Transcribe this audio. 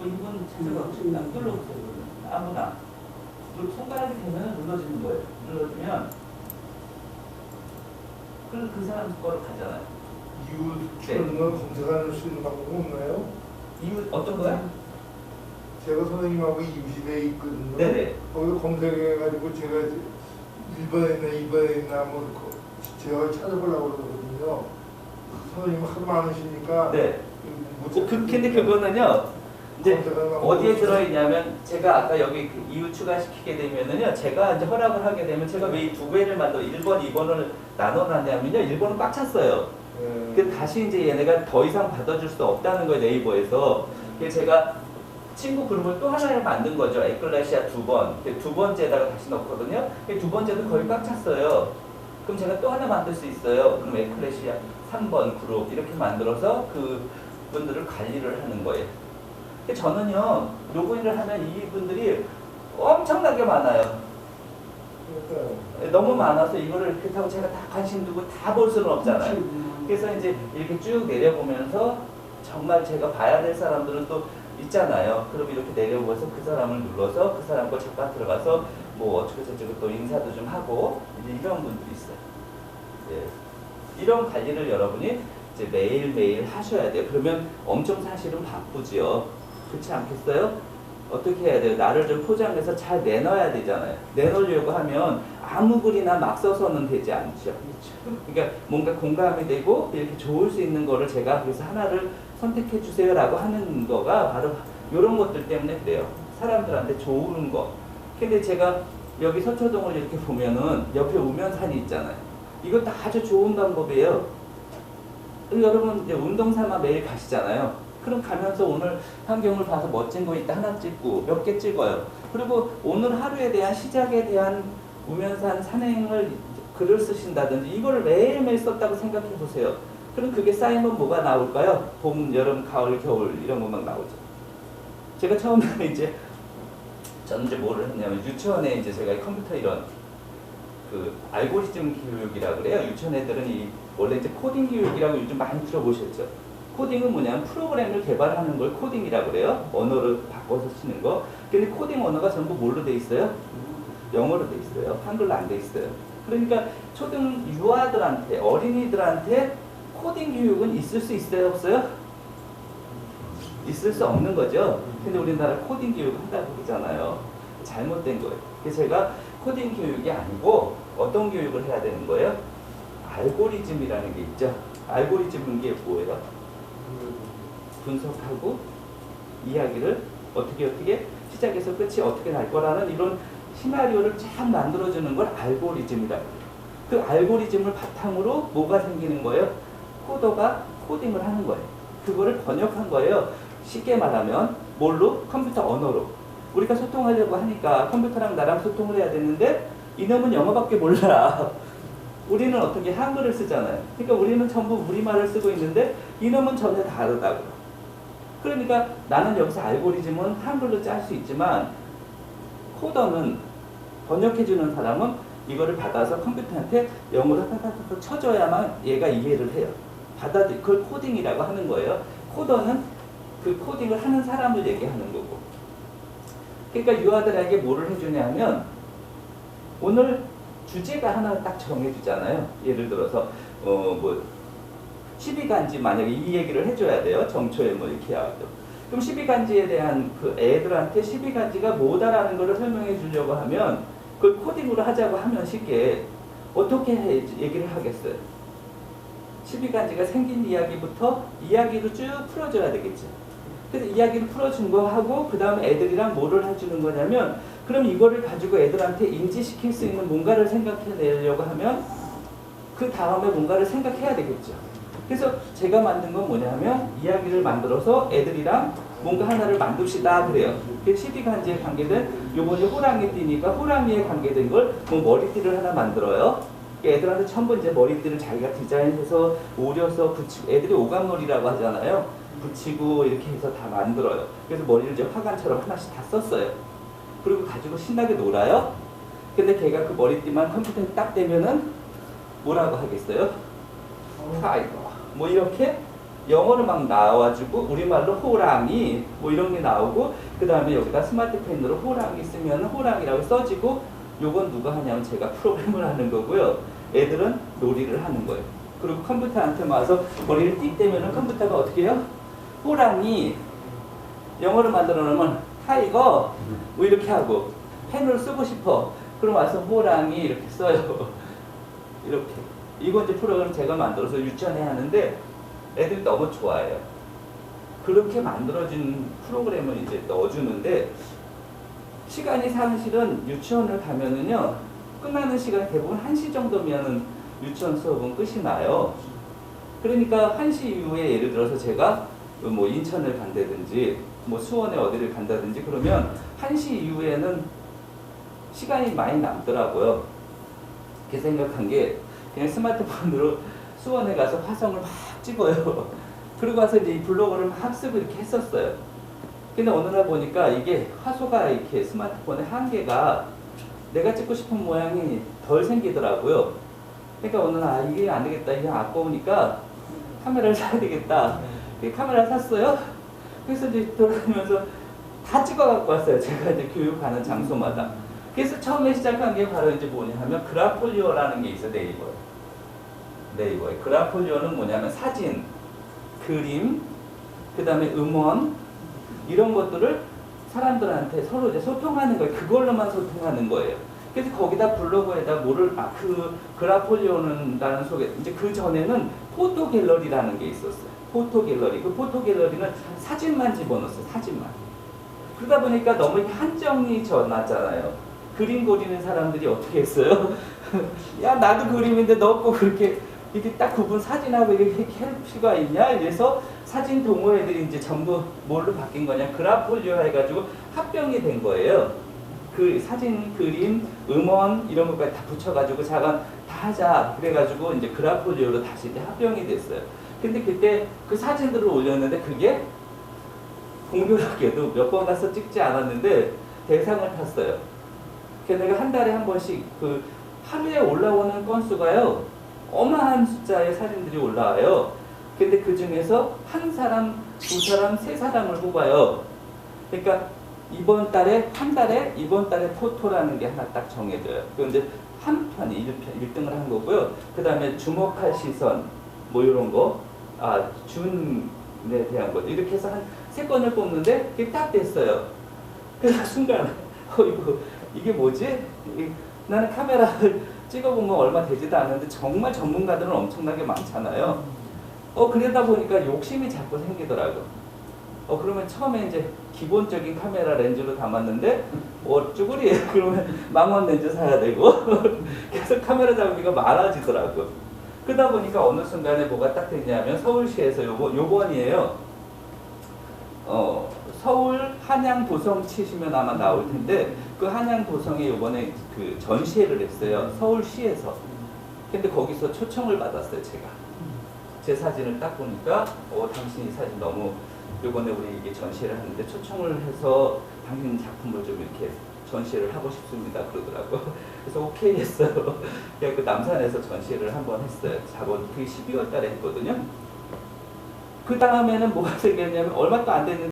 뭐 이분 찾아가 없습니다. 눌러보세요. 아무나. 손가락이 되면 눌러지는 거예요. 눌러주면 그럼 그 사람 거로 가잖아요. 이웃 추는 걸 검색할 수 있는 방법은 없나요? 이웃 어떤 거야? 제가 선생님하고 이웃이 돼 있거든요. 네네. 거기 검색해가지고 제가 일본에 있나 이번에 있나 뭐 그- 제가 찾아보려고 그러거든요. 선생님 하도 많으시니까 네. 못 어, 그, 근데 그거는요. 이제 검색하는 어디에 들어있냐면 제가 아까 여기 그 이유 추가시키게 되면은요 제가 이제 허락을 하게 되면 제가 왜 이 두 배를 만들어 1번, 2번을 나눠놨냐면요 1번은 꽉 찼어요. 네. 그 다시 이제 얘네가 더 이상 받아줄 수 없다는 거예요 네이버에서. 그래서 제가 친구 그룹을 또 하나를 만든 거죠. 에클레시아 두번. 두 번째다가 다시 넣거든요. 두 번째도 거의 꽉 찼어요. 그럼 제가 또 하나 만들 수 있어요. 그럼 에클레시아 3번 그룹 이렇게 만들어서 그 분들을 관리를 하는 거예요 저는요 로그인을 하면 이분들이 엄청나게 많아요. 너무 많아서 이거를 그렇다고 제가 다 관심 두고 다 볼 수는 없잖아요 그래서 이제 이렇게 쭉 내려보면서 정말 제가 봐야 될 사람들은 또 있잖아요. 그럼 이렇게 내려보면서 그 사람을 눌러서 그 사람 거 잠깐 들어가서 뭐 어쩌고 저쩌고 또 인사도 좀 하고 이제 이런 분들이 있어요. 예. 이런 관리를 여러분이 이제 매일매일 하셔야 돼요. 그러면 엄청 사실은 바쁘지요. 그렇지 않겠어요? 어떻게 해야 돼요? 나를 좀 포장해서 잘 내놔야 되잖아요. 내놓으려고 하면 아무 글이나 막 써서는 되지 않죠. 그러니까 뭔가 공감이 되고 이렇게 좋을 수 있는 거를 제가 그래서 하나를 선택해 주세요라고 하는 거가 바로 이런 것들 때문에 그래요. 사람들한테 좋은 거. 근데 제가 여기 서초동을 이렇게 보면은 옆에 우면산이 있잖아요. 이것도 아주 좋은 방법이에요. 여러분 이제 운동 삼아 매일 가시잖아요. 그럼 가면서 오늘 환경을 봐서 멋진 거 있다 하나 찍고 몇 개 찍어요. 그리고 오늘 하루에 대한 시작에 대한 우면산 산행을 글을 쓰신다든지 이거를 매일매일 썼다고 생각해 보세요. 그럼 그게 쌓이면 뭐가 나올까요? 봄, 여름, 가을, 겨울 이런 것만 나오죠. 제가 처음에 이제 저는 이제 뭐를 했냐면 유치원에 이제 제가 컴퓨터 이런 그 알고리즘 교육이라 그래요. 유치원 애들은 이 원래 이제 코딩 교육이라고 요즘 많이 들어보셨죠. 코딩은 뭐냐면 프로그램을 개발하는 걸 코딩이라고 그래요. 언어를 바꿔서 치는 거. 근데 코딩 언어가 전부 뭘로 돼 있어요? 영어로 돼 있어요. 한글로 안 돼 있어요. 그러니까 초등 유아들한테 어린이들한테 코딩 교육은 있을 수 있어요, 없어요? 있을 수 없는 거죠. 근데 우리나라 코딩 교육 한다고 그러잖아요. 잘못된 거예요. 그래서 제가 코딩 교육이 아니고 어떤 교육을 해야 되는 거예요? 알고리즘이라는 게 있죠. 알고리즘은 게 뭐예요? 분석하고 이야기를 어떻게 어떻게 시작해서 끝이 어떻게 날 거라는 이런 시나리오를 쫙 만들어주는 걸 알고리즘이다. 그 알고리즘을 바탕으로 뭐가 생기는 거예요? 코더가 코딩을 하는 거예요. 그거를 번역한 거예요. 쉽게 말하면 뭘로? 컴퓨터 언어로. 우리가 소통하려고 하니까 컴퓨터랑 나랑 소통을 해야 되는데 이놈은 영어밖에 몰라. 우리는 어떻게 한글을 쓰잖아요. 그러니까 우리는 전부 우리말을 쓰고 있는데 이놈은 전혀 다르다고. 그러니까 나는 여기서 알고리즘은 한글로 짤 수 있지만 코더는 번역해주는 사람은 이거를 받아서 컴퓨터한테 영어로 타타타타 쳐줘야만 얘가 이해를 해요. 받아들 그걸 코딩이라고 하는 거예요. 코더는 그 코딩을 하는 사람을 얘기하는 거고. 그러니까 유아들에게 뭐를 해주냐면 오늘 주제가 하나 딱 정해주잖아요. 예를 들어서 어뭐 12간지 만약에 이 얘기를 해줘야 돼요. 정초에 뭐 이렇게 하죠. 그럼 12간지에 대한 그 애들한테 12간지가 뭐다라는 거를 설명해 주려고 하면 그걸 코딩으로 하자고 하면 쉽게 어떻게 해, 얘기를 하겠어요? 12간지가 생긴 이야기부터 이야기로 쭉 풀어줘야 되겠죠. 그래서 이야기를 풀어준 거 하고 그 다음에 애들이랑 뭐를 해주는 거냐면 그럼 이거를 가지고 애들한테 인지시킬 수 있는 뭔가를 생각해내려고 하면 그 다음에 뭔가를 생각해야 되겠죠. 그래서 제가 만든 건 뭐냐면 이야기를 만들어서 애들이랑 뭔가 하나를 만듭시다 그래요. 그 12간지에 관계된 요번에 호랑이 띠니까 호랑이에 관계된 걸 뭐 머리띠를 하나 만들어요. 애들한테 전부 이제 머리띠를 자기가 디자인해서 오려서 붙이고 애들이 오감놀이라고 하잖아요. 붙이고 이렇게 해서 다 만들어요. 그래서 머리를 이제 화관처럼 하나씩 다 썼어요. 그리고 가지고 신나게 놀아요. 근데 걔가 그 머리띠만 컴퓨터에 딱 대면은 뭐라고 하겠어요? 아이고 뭐 이렇게 영어로 막 나와가지고 우리말로 호랑이 뭐 이런 게 나오고 그 다음에 여기다 스마트 펜으로 호랑이 쓰면 호랑이라고 써지고 요건 누가 하냐면 제가 프로그램을 하는 거고요. 애들은 놀이를 하는 거예요. 그리고 컴퓨터한테 와서 머리를 띠 떼면 은 컴퓨터가 어떻게 해요? 호랑이 영어로 만들어 놓으면 타이거 뭐 이렇게 하고 펜을 쓰고 싶어. 그럼 와서 호랑이 이렇게 써요. 이렇게. 이거 이제 프로그램 제가 만들어서 유치원에 하는데 애들이 너무 좋아해요. 그렇게 만들어진 프로그램을 이제 넣어주는데 시간이 사실은 유치원을 가면은요 끝나는 시간이 대부분 1시 정도면은 유치원 수업은 끝이 나요. 그러니까 1시 이후에 예를 들어서 제가 뭐 인천을 간다든지 뭐 수원에 어디를 간다든지 그러면 1시 이후에는 시간이 많이 남더라고요. 그 생각한 게 그냥 스마트폰으로 수원에 가서 화성을 막 찍어요. 그리고 와서 이제 이 블로그를 막 쓰고 이렇게 했었어요. 근데 어느 날 보니까 이게 화소가 이렇게 스마트폰의 한계가 내가 찍고 싶은 모양이 덜 생기더라고요. 그러니까 어느 날 아, 이게 안 되겠다. 이게 아까우니까 카메라를 사야 되겠다. 그 카메라 샀어요. 그래서 이제 돌아다니면서 다 찍어 갖고 왔어요. 제가 이제 교육하는 장소마다. 그래서 처음에 시작한 게 바로 이제 뭐냐 하면 그라폴리오라는 게 있어요. 네이버에. 네이버에. 그라폴리오는 뭐냐면 사진, 그림, 그 다음에 음원, 이런 것들을 사람들한테 서로 이제 소통하는 거예요. 그걸로만 소통하는 거예요. 그래서 거기다 블로그에다 뭐를, 아, 그, 그라폴리오는라는 속에, 이제 그 전에는 포토 갤러리라는 게 있었어요. 포토 갤러리. 그 포토 갤러리는 사진만 집어넣었어요. 사진만. 그러다 보니까 너무 한정이 져 났잖아요. 그림 그리는 사람들이 어떻게 했어요? 야, 나도 그림인데 너꼭 그렇게 이렇게 딱 구분 사진하고 이렇게 할 필요가 있냐? 이래서 사진 동호회들이 이제 전부 뭘로 바뀐 거냐? 그라폴리오 해가지고 합병이 된 거예요. 그 사진, 그림, 음원 이런 것까지 다 붙여가지고 자간 다 하자. 그래가지고 이제 그라폴리오로 다시 이제 합병이 됐어요. 근데 그때 그 사진들을 올렸는데 그게 공교롭게도 몇 번 가서 찍지 않았는데 대상을 탔어요. 내가 한 달에 한 번씩 그 하루에 올라오는 건수가요 어마한 숫자의 사진들이 올라와요. 근데 그 중에서 한 사람, 두 사람, 세 사람을 뽑아요. 그러니까 이번 달에 한 달에 이번 달에 포토라는 게 하나 딱 정해져요. 그런데 한 편이 1편, 1등을 한 거고요. 그 다음에 주목할 시선 뭐 이런 거, 아 준에 대한 것 이렇게 해서 한 세 건을 뽑는데 그게 딱 됐어요. 그래서 순간 어 이거 이게 뭐지? 이- 나는 카메라를 찍어본 건 얼마 되지도 않는데 정말 전문가들은 엄청나게 많잖아요. 어 그러다 보니까 욕심이 자꾸 생기더라고. 어 그러면 처음에 이제 기본적인 카메라 렌즈로 담았는데 어 쭈구리 그러면 망원 렌즈 사야 되고 계속 카메라 장비가 많아지더라고. 그러다 보니까 어느 순간에 뭐가 딱 됐냐면 서울시에서 요번 요번이에요. 어 서울 한양 도성 치시면 아마 나올 텐데 그 한양 도성에 요번에 그 전시회를 했어요. 서울시에서. 근데 거기서 초청을 받았어요, 제가. 제 사진을 딱 보니까 어 당신 이 사진 너무 요번에 우리 이게 전시회를 하는데 초청을 해서 당신 작품을 좀 이렇게 전시회를 하고 싶습니다. 그러더라고. 그래서 오케이 했어요. 그래서 그 남산에서 전시회를 한 번 했어요. 자본 그 12월 달에 했거든요. 그 다음에는 뭐가 생겼냐면 얼마 또안 됐는데